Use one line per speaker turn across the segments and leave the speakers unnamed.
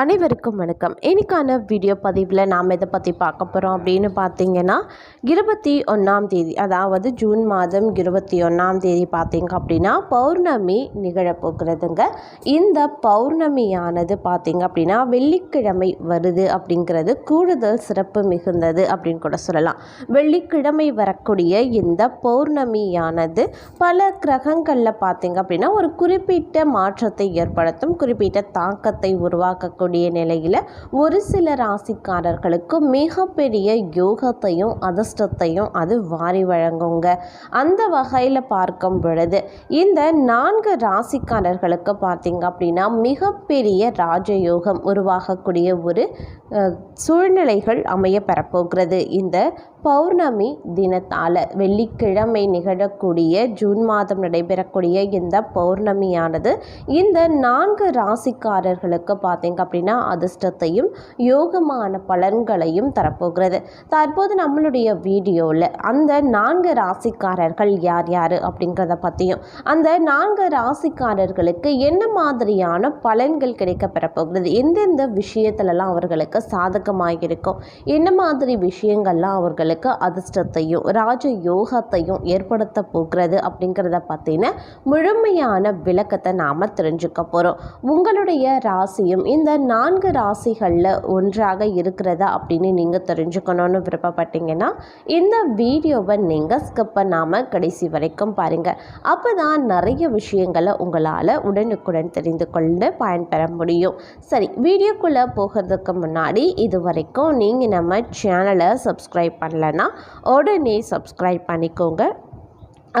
அனைவருக்கும் வணக்கம். இன்றைக்கான வீடியோ பதிவில் நாம் இதை பற்றி பார்க்க போகிறோம் அப்படின்னு பார்த்தீங்கன்னா இருபத்தி ஒன்றாம் தேதி அதாவது ஜூன் மாதம் இருபத்தி ஒன்றாம் தேதி பார்த்தீங்க அப்படின்னா பௌர்ணமி நிகழப்போகிறதுங்க இந்த பௌர்ணமியானது பார்த்தீங்க அப்படின்னா வெள்ளிக்கிழமை வருது அப்படிங்கிறது கூடுதல் சிறப்பு மிகுந்தது அப்படின்னு கூட சொல்லலாம். வெள்ளிக்கிழமை வரக்கூடிய இந்த பௌர்ணமியானது பல கிரகங்களில் பார்த்தீங்க அப்படின்னா ஒரு குறிப்பிட்ட மாற்றத்தை ஏற்படுத்தும் குறிப்பிட்ட தாக்கத்தை உருவாக்கக்கூடிய நிலையில் ஒரு சில ராசிக்காரர்களுக்கு மிகப்பெரிய யோகத்தையும் அதிர்ஷ்டத்தையும் அது வாரி வழங்குங்க. அந்த வகையில் பார்க்கும் பொழுது இந்த நான்கு ராசிக்காரர்களுக்கு பார்த்தீங்க அப்படின்னா மிகப்பெரிய ராஜயோகம் உருவாகக்கூடிய ஒரு சூழ்நிலைகள் அமைய பெறப்போகிறது. இந்த பௌர்ணமி தினத்தால் வெள்ளிக்கிழமை நிகழக்கூடிய ஜூன் மாதம் நடைபெறக்கூடிய இந்த பௌர்ணமியானது இந்த நான்கு ராசிக்காரர்களுக்கு பார்த்தீங்க அப்படின்னா அதிர்ஷ்டத்தையும் யோகமான பலன்களையும் தரப்போகிறது. தற்போது நம்மளுடைய வீடியோவில் அந்த நான்கு ராசிக்காரர்கள் யார் யார் அப்படிங்கிறத பற்றியும் அந்த நான்கு ராசிக்காரர்களுக்கு என்ன மாதிரியான பலன்கள் கிடைக்க பெறப்போகிறது எந்தெந்த விஷயத்துலலாம் அவர்களுக்கு சாதகமாக இருக்கும் என்ன மாதிரி விஷயங்கள்லாம் அவர்களுக்கு அதிர்ஷ்டத்தையும் ராஜ யோகத்தையும் ஏற்படுத்த போகிறது அப்படிங்கிறத பற்றின முழுமையான விளக்கத்தை நாம் தெரிஞ்சுக்க போகிறோம் உங்களுடைய ராசியும் இந்த நான்கு ராசிகளில் ஒன்றாக இருக்கிறதா அப்படின்னு நீங்கள் தெரிஞ்சுக்கணும்னு விருப்பப்பட்டீங்கன்னா இந்த வீடியோவை நீங்கள் ஸ்கிப் பண்ணாமல் கடைசி வரைக்கும் பாருங்கள் அப்போ தான் நிறைய விஷயங்களை உங்களால் உடனுக்குடன் தெரிந்து கொண்டு பயன்பெற முடியும். சரி வீடியோக்குள்ளே போகிறதுக்கு முன்னாடி இது வரைக்கும் நீங்கள் நம்ம சேனலை சப்ஸ்கிரைப் பண்ணலைன்னா உடனே சப்ஸ்கிரைப் பண்ணிக்கோங்க.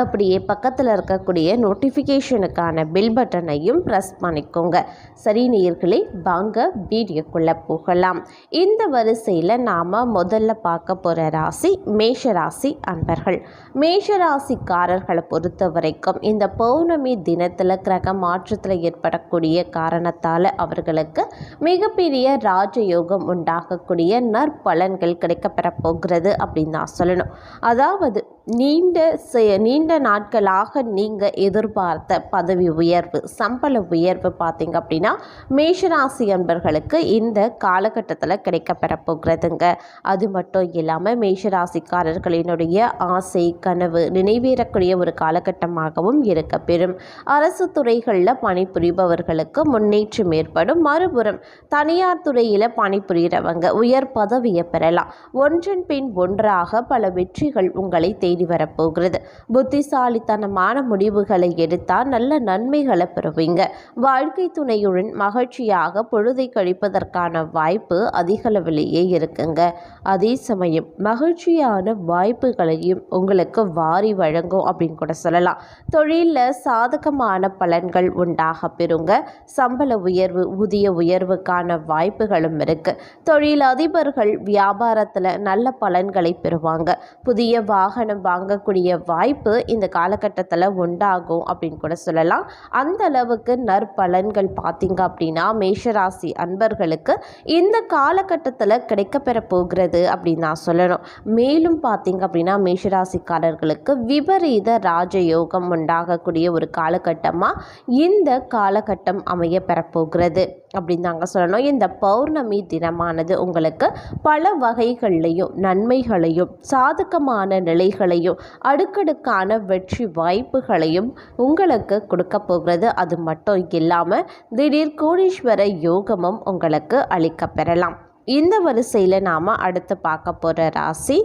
அப்படியே பக்கத்தில் இருக்கக்கூடிய நோட்டிஃபிகேஷனுக்கான பில் பட்டனையும் ப்ரெஸ் பண்ணிக்கோங்க. சரி நேயர்களே வாங்க வீடியோக்குள்ளே போகலாம். இந்த வரிசையில் நாம் முதல்ல பார்க்க போகிற ராசி மேஷ ராசி அன்பர்கள். மேஷ ராசிக்காரர்களை பொறுத்த வரைக்கும் இந்த பௌர்ணமி தினத்தில் கிரக மாற்றத்தில் ஏற்படக்கூடிய காரணத்தால் அவர்களுக்கு மிகப்பெரிய ராஜயோகம் உண்டாகக்கூடிய நற்பலன்கள் கிடைக்கப்பெற போகிறது அப்படின்னு நான் சொல்லணும். அதாவது நீண்ட செ- நீண்ட நாட்களாக நீங்கள் எதிர்பார்த்த பதவி உயர்வு சம்பள உயர்வு பார்த்தீங்க அப்படின்னா மேஷராசி அன்பர்களுக்கு இந்த காலகட்டத்தில் கிடைக்கப்பெற போகிறதுங்க. அது மட்டும் இல்லாமல் மேஷராசிக்காரர்களினுடைய ஆசை கனவு நினைவேறக்கூடிய ஒரு காலகட்டமாகவும் இருக்க பெறும். அரசு துறைகளில் பணிபுரிபவர்களுக்கு முன்னேற்றம் ஏற்படும். மறுபுறம் தனியார் துறையில் பணிபுரிகிறவங்க உயர் பதவியை பெறலாம். ஒன்றன் பின் ஒன்றாக பல வெற்றிகள் உங்களை தேடி வரப்போகிறது. புத்திசாலித்தனமான முடிவுகளை எடுத்தால் நல்ல நன்மைகளை பெறுவீங்க. வாழ்க்கை துணையுடன் மகிழ்ச்சியாக பொழுதை கழிப்பதற்கான வாய்ப்பு அதிகளவிலேயே இருக்குங்க. அதே சமயம் மகிழ்ச்சியான வாய்ப்புகளையும் உங்களுக்கு வாரி வழங்கும் அப்படின்னு கூட சொல்லலாம். தொழிலில் சாதகமான பலன்கள் உண்டாக பெறுங்க. சம்பள உயர்வு ஊதிய உயர்வுக்கான வாய்ப்புகளும் இருக்கு. தொழில் அதிபர்கள் வியாபாரத்தில் நல்ல பலன்களை பெறுவாங்க. புதிய வாகனம் வாங்கக்கூடிய வாய்ப்பு இந்த காலகட்டத்தில் உண்டாகும் அப்படின்னு கூட சொல்லலாம். அந்த அளவுக்கு நற்பலன்கள் பார்த்தீங்க அப்படின்னா மேஷராசி அன்பர்களுக்கு இந்த காலகட்டத்தில் கிடைக்கப்பெற போகிறது அப்படின்னு நான் சொல்லணும். மேலும் பார்த்தீங்க அப்படின்னா மேஷராசிக்காரர்களுக்கு விபரீத ராஜயோகம் உண்டாகக்கூடிய ஒரு காலகட்டமாக இந்த காலகட்டம் அமைய பெறப்போகிறது அப்படின்னு நாங்கள் சொல்லணும். இந்த பௌர்ணமி தினமானது உங்களுக்கு பல வகைகள்லையும் நன்மைகளையும் சாதகமான நிலைகளையும் அடுக்கடுக்கான வெற்றி வாய்ப்புகளையும் உங்களுக்கு கொடுக்க போகிறது. அது மட்டும் இல்லாமல் திடீர் கோடீஸ்வர யோகமும் உங்களுக்கு அளிக்க பெறலாம். இந்த வரிசையில் நாம் அடுத்து பார்க்க போகிற ராசி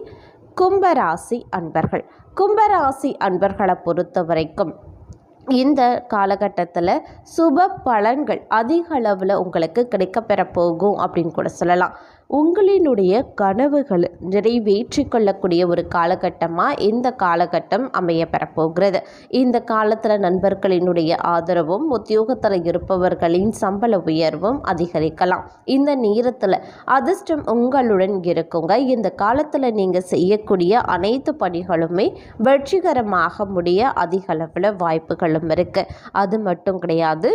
கும்பராசி அன்பர்கள். கும்பராசி அன்பர்களை பொறுத்த வரைக்கும் இந்த காலகட்டத்தில் சுப பலன்கள் அதிக அளவில் உங்களுக்கு கிடைக்கப்பெற போகும் அப்படின்னு கூட சொல்லலாம். உங்களினுடைய கனவுகளை நிறைவேற்றி கொள்ளக்கூடிய ஒரு காலகட்டமாக இந்த காலகட்டம் அமைய பெறப்போகிறது. இந்த காலத்தில் நண்பர்களினுடைய ஆதரவும் உத்தியோகத்தில் இருப்பவர்களின் சம்பள உயர்வும் அதிகரிக்கலாம். இந்த நேரத்தில் அதிர்ஷ்டம் உங்களுடன் இருக்குங்க. இந்த காலத்தில் நீங்கள் செய்யக்கூடிய அனைத்து பணிகளுமே வெற்றிகரமாக முடிய அதிகளவில் வாய்ப்புகளும் இருக்குது அது மட்டும் கிடையாது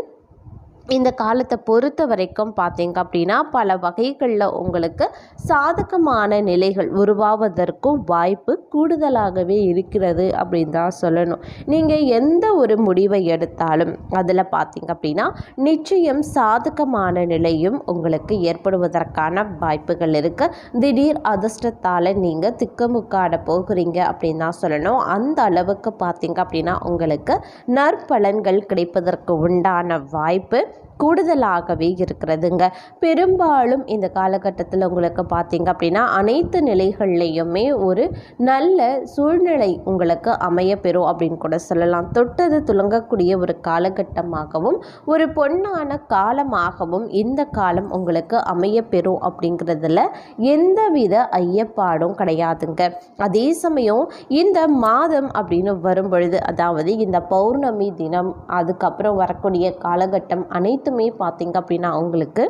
இந்த காலத்தை பொறுத்த வரைக்கும் பார்த்தீங்க அப்படின்னா பல வகைகளில் உங்களுக்கு சாதகமான நிலைகள் உருவாவதற்கும் வாய்ப்பு கூடுதலாகவே இருக்கிறது அப்படின்னு தான் சொல்லணும். நீங்கள் எந்த ஒரு முடிவை எடுத்தாலும் அதில் பார்த்தீங்க அப்படின்னா நிச்சயம் சாதகமான நிலையும் உங்களுக்கு ஏற்படுவதற்கான வாய்ப்புகள் இருக்குது திடீர் அதிர்ஷ்டத்தால் நீங்கள் திக்கமுக்காட போகிறீங்க அப்படின்னு தான் சொல்லணும். அந்த அளவுக்கு பார்த்தீங்க அப்படின்னா உங்களுக்கு நற்பலன்கள் கிடைப்பதற்கு உண்டான வாய்ப்பு கூடுதலாகவே இருக்கிறதுங்க. பெரும்பாலும் இந்த காலகட்டத்தில் உங்களுக்கு பார்த்தீங்க அப்படின்னா அனைத்து நிலைகள்லையுமே ஒரு நல்ல சூழ்நிலை உங்களுக்கு அமையப்பெறும் அப்படின்னு கூட சொல்லலாம். தொட்டது துலங்கக்கூடிய ஒரு காலகட்டமாகவும் ஒரு பொன்னான காலமாகவும் இந்த காலம் உங்களுக்கு அமையப்பெறும் அப்படிங்கிறதுல எந்தவித ஐயப்பாடும் கிடையாதுங்க. அதே சமயம் இந்த மாதம் அப்படின்னு வரும் பொழுது அதாவது இந்த பௌர்ணமி தினம் அதுக்கப்புறம் வரக்கூடிய காலகட்டம் அனைத்துமே பார்த்திங்க அப்படின்னா அவங்களுக்கு.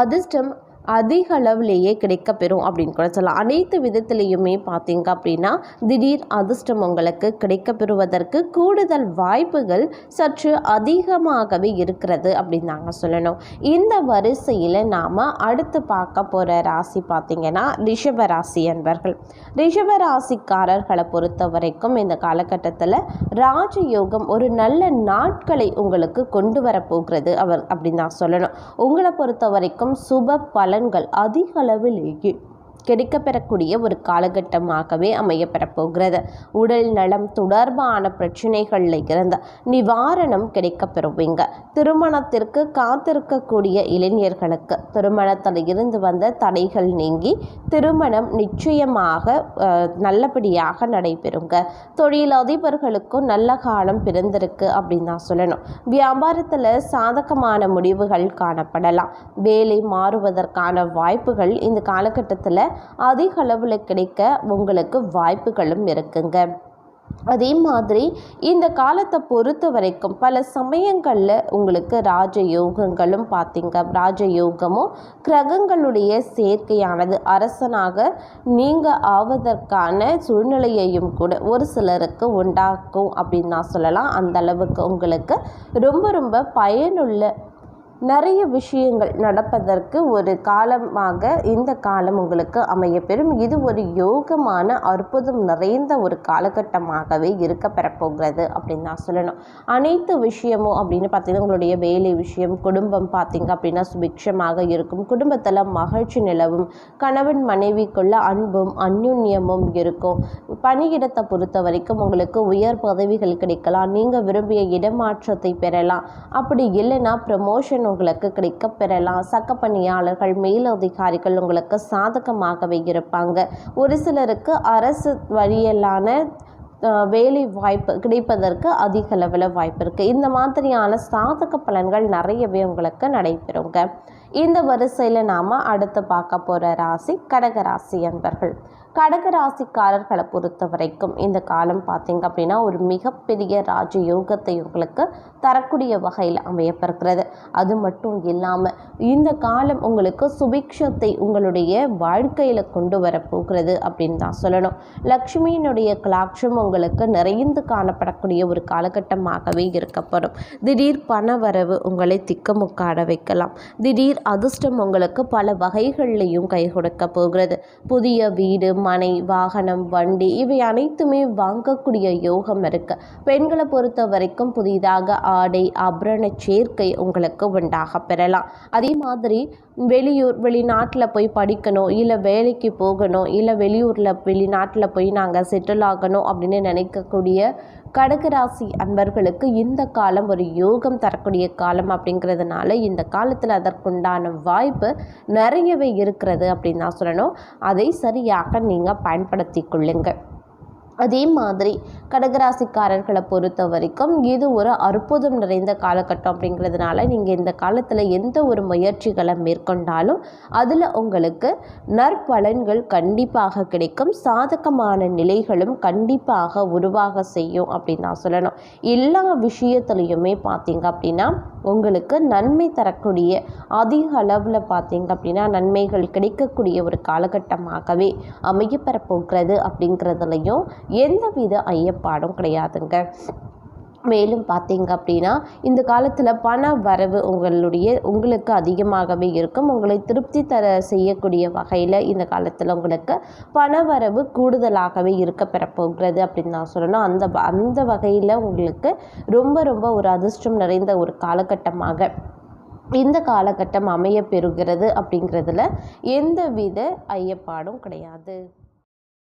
அதிர்ஷ்டம் அதிக அளவுலேயே கிடைக்கப்பெறும் அப்படின்னு கூட சொல்லலாம். அனைத்து விதத்துலேயுமே பார்த்தீங்க அப்படின்னா திடீர் அதிர்ஷ்டம் உங்களுக்கு கிடைக்கப்பெறுவதற்கு கூடுதல் வாய்ப்புகள் சற்று அதிகமாகவே இருக்கிறது அப்படின்னு நாங்கள் சொல்லணும். இந்த வரிசையில் நாம் அடுத்து பார்க்க போகிற ராசி பார்த்திங்கன்னா ரிஷப ராசி என்பர்கள் ரிஷப ராசிக்காரர்களை பொறுத்த வரைக்கும் இந்த காலகட்டத்தில் ராஜயோகம் ஒரு நல்ல நாட்களை உங்களுக்கு கொண்டு வரப்போகிறது அவர் அப்படின்னு தான் சொல்லணும். உங்களை பொறுத்த வரைக்கும் சுப பல பலன்கள் அதிக அளவிலேயே கிடைக்கப்பெறக்கூடிய ஒரு காலகட்டமாகவே அமையப்பெறப்போகிறது. உடல் நலம் தொடர்பான பிரச்சனைகளில் இருந்த நிவாரணம் கிடைக்கப்பெறுவீங்க. திருமணத்திற்கு காத்திருக்கக்கூடிய இளைஞர்களுக்கு திருமணத்தில் இருந்து வந்த தடைகள் நீங்கி திருமணம் நிச்சயமாக நல்லபடியாக நடைபெறுங்க. தொழில் அதிபர்களுக்கும் நல்ல காலம் பிறந்திருக்கு அப்படின்னு தான் சொல்லணும். வியாபாரத்தில் சாதகமான முடிவுகள் காணப்படலாம். வேலை மாறுவதற்கான வாய்ப்புகள் இந்த காலகட்டத்தில் அதிக அளவில் கிடைக்க உங்களுக்கு வாய்ப்புகளும் இருக்குங்க. அதே மாதிரி இந்த காலத்தை பொறுத்த வரைக்கும் பல சமயங்களில் உங்களுக்கு ராஜயோகங்களும் பார்த்தீங்க ராஜயோகமும் கிரகங்களுடைய சேர்க்கையானது. அரசனாக நீங்கள் ஆவதற்கான சூழ்நிலையையும் கூட ஒரு சிலருக்கு உண்டாக்கும் அப்படின்னு நான் சொல்லலாம். அந்த அளவுக்கு உங்களுக்கு ரொம்ப ரொம்ப பயனுள்ள நிறைய விஷயங்கள் நடப்பதற்கு ஒரு காலமாக இந்த காலம் உங்களுக்கு அமையப்பெறும் இது ஒரு யோகமான அற்புதம் நிறைந்த ஒரு காலகட்டமாகவே இருக்க பெறப்போகிறது அப்படின்னு நான் சொல்லணும். அனைத்து விஷயமும் அப்படின்னு பார்த்தீங்கன்னா உங்களுடைய வேலை விஷயம் குடும்பம் பார்த்தீங்க அப்படின்னா சுபிக்ஷமாக இருக்கும். குடும்பத்தில் மகிழ்ச்சி நிலவும். கணவன் மனைவிக்குள்ள அன்பும் அந்யுன்யமும் இருக்கும். பணியிடத்தை பொறுத்த வரைக்கும் உங்களுக்கு உயர் பதவிகள் கிடைக்கலாம். நீங்கள் விரும்பிய இடமாற்றத்தை பெறலாம். அப்படி இல்லைன்னா ப்ரமோஷன் உங்களுக்கு கிடைக்க பெறலாம். சக்க பணியாளர்கள் மேலதிகாரிகள் உங்களுக்கு சாதகமாகவே இருப்பாங்க. ஒரு சிலருக்கு அரசு வழியிலான வேலை வாய்ப்பு கிடைப்பதற்கு அதிக அளவில் வாய்ப்பு இருக்குது இந்த மாதிரியான சாதக பலன்கள் நிறையவே உங்களுக்கு நடைபெறுங்க. இந்த வரிசையில் நாம் அடுத்து பார்க்க போகிற ராசி கடக ராசி அன்பர்கள். கடகராசிக்காரர்களை பொறுத்த வரைக்கும் இந்த காலம் பார்த்திங்க அப்படின்னா ஒரு மிகப்பெரிய ராஜ யோகத்தை உங்களுக்கு தரக்கூடிய வகையில் அமையப்பெறுகிறது. அது மட்டும் இல்லாமல் இந்த காலம் உங்களுக்கு சுபிக்ஷத்தை உங்களுடைய வாழ்க்கையில் கொண்டு வரப்போகிறது அப்படின்னு தான் சொல்லணும். லக்ஷ்மியினுடைய கலாட்சம் உங்களுக்கு நிறைந்து காணப்படக்கூடிய ஒரு காலகட்டமாகவே இருக்கப்படும். திடீர் பண வரவு உங்களை திக்கமுக்காட வைக்கலாம். திடீர் அதிர்ஷ்டம் உங்களுக்கு பல வகைகள்லையும் கை கொடுக்க போகிறது. புதிய வீடு மனை வாகனம் வண்டி இவை அனைத்துமே வாங்கக்கூடிய யோகம் இருக்கு. பெண்களை பொறுத்த வரைக்கும் புதிதாக ஆடை ஆபரண சேர்க்கை உங்களுக்கு உண்டாக பெறலாம். அதே மாதிரி வெளியூர் வெளிநாட்டில் போய் படிக்கணும் இல்லை வேலைக்கு போகணும் இல்லை வெளியூரில் வெளிநாட்டில் போய் நாங்கள் செட்டில் ஆகணும் அப்படின்னு நினைக்கக்கூடிய கடகராசி அன்பர்களுக்கு இந்த காலம் ஒரு யோகம் தரக்கூடிய காலம் அப்படிங்கிறதுனால இந்த காலத்தில் அதற்குண்டான வாய்ப்பு நிறையவே இருக்கிறது அப்படின்னு தான் சொல்லணும். அதை சரியாக நீங்கள் பயன்படுத்தி கொள்ளுங்கள் அதே மாதிரி கடகராசிக்காரர்களை பொறுத்த வரைக்கும் இது ஒரு அற்புதம் நிறைந்த காலகட்டம் அப்படிங்கிறதுனால நீங்கள் இந்த காலத்தில் எந்த ஒரு முயற்சிகளை மேற்கொண்டாலும் அதில் உங்களுக்கு நற்பலன்கள் கண்டிப்பாக கிடைக்கும். சாதகமான நிலைகளும் கண்டிப்பாக உருவாக செய்யும் அப்படின்னு நான் சொல்லணும். எல்லா விஷயத்துலையுமே பார்த்தீங்க அப்படின்னா உங்களுக்கு நன்மை தரக்கூடிய அதிக அளவில் பார்த்தீங்க அப்படின்னா நன்மைகள் கிடைக்கக்கூடிய ஒரு காலகட்டமாகவே அமையப்பெற போகிறது அப்படிங்கிறதுலையும் எந்தவித ஐயப்பாடும் கிடையாதுங்க. மேலும் பார்த்தீங்க அப்படின்னா இந்த காலத்தில் பண வரவு உங்களுடைய உங்களுக்கு அதிகமாகவே இருக்கும். உங்களை திருப்தி தர செய்யக்கூடிய வகையில் இந்த காலத்தில் உங்களுக்கு பண வரவு கூடுதலாகவே இருக்க பெறப்போகிறது அப்படின்னு நான் சொல்லணும். அந்த அந்த வகையில் உங்களுக்கு ரொம்ப ரொம்ப ஒரு அதிர்ஷ்டம் நிறைந்த ஒரு காலகட்டமாக இந்த காலகட்டம் அமைய பெறுகிறது அப்படிங்கிறதுல எந்தவித ஐயப்பாடும் கிடையாது.